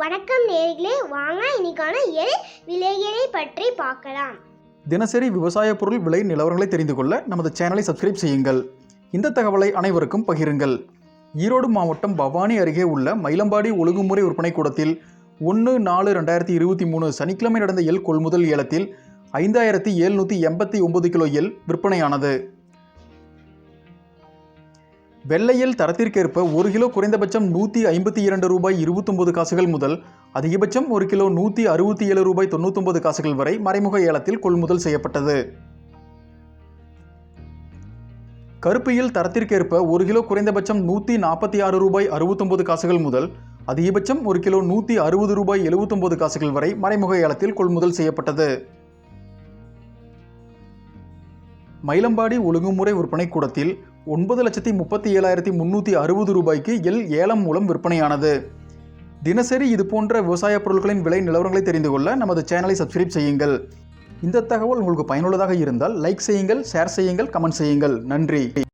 வணக்கம் நேர்களே வாங்க இன்னைக்கான எல் விலைகளை பற்றி பார்க்கலாம். தினசரி விவசாய பொருள் விலை நிலவரங்களை தெரிந்து கொள்ள நமது சேனலை சப்ஸ்கிரைப் செய்யுங்கள். இந்த தகவலை அனைவருக்கும் பகிருங்கள். ஈரோடு மாவட்டம் பவானி அருகே உள்ள மயிலம்பாடி ஒழுங்குமுறை விற்பனை கூடத்தில் ஒன்று நாலு ரெண்டாயிரத்தி இருபத்தி மூணு சனிக்கிழமை நடந்த எல் கொள்முதல் ஏலத்தில் ஐந்தாயிரத்தி எழுநூற்றி எண்பத்தி ஒன்பது கிலோ எல் விற்பனையானது. வெள்ளையில் தரத்திற்கேற்ப ஒரு கிலோ குறைந்தபட்சம் நூற்றி ஐம்பத்தி இரண்டு ரூபாய் இருபத்தொம்பது காசுகள் முதல் அதிகபட்சம் ஒரு கிலோ நூற்றி அறுபத்தி ஏழு ரூபாய் தொண்ணூத்தொம்பது காசுகள் வரை மறைமுக ஏலத்தில் கொள்முதல் செய்யப்பட்டது. கருப்பியில் தரத்திற்கேற்ப ஒரு கிலோ குறைந்தபட்சம் நூற்றி நாற்பத்தி ஆறு ரூபாய் அறுபத்தொம்பது காசுகள் முதல் அதிகபட்சம் ஒரு கிலோ நூற்றி அறுபது ரூபாய் எழுபத்தொம்பது காசுகள் வரை மறைமுக ஏலத்தில் கொள்முதல் செய்யப்பட்டது. மயிலம்பாடி ஒழுங்குமுறை விற்பனை கூடத்தில் ஒன்பது லட்சத்தி முப்பத்தி ஏழாயிரத்தி முந்நூற்றி அறுபது ரூபாய்க்கு எல் ஏலம் மூலம் விற்பனையானது. தினசரி இது போன்ற விவசாய பொருட்களின் விலை நிலவரங்களை தெரிந்து கொள்ள நமது சேனலை சப்ஸ்கிரைப் செய்யுங்கள். இந்த தகவல் உங்களுக்கு பயனுள்ளதாக இருந்தால் லைக் செய்யுங்கள் ஷேர் செய்யுங்கள் கமெண்ட் செய்யுங்கள். நன்றி.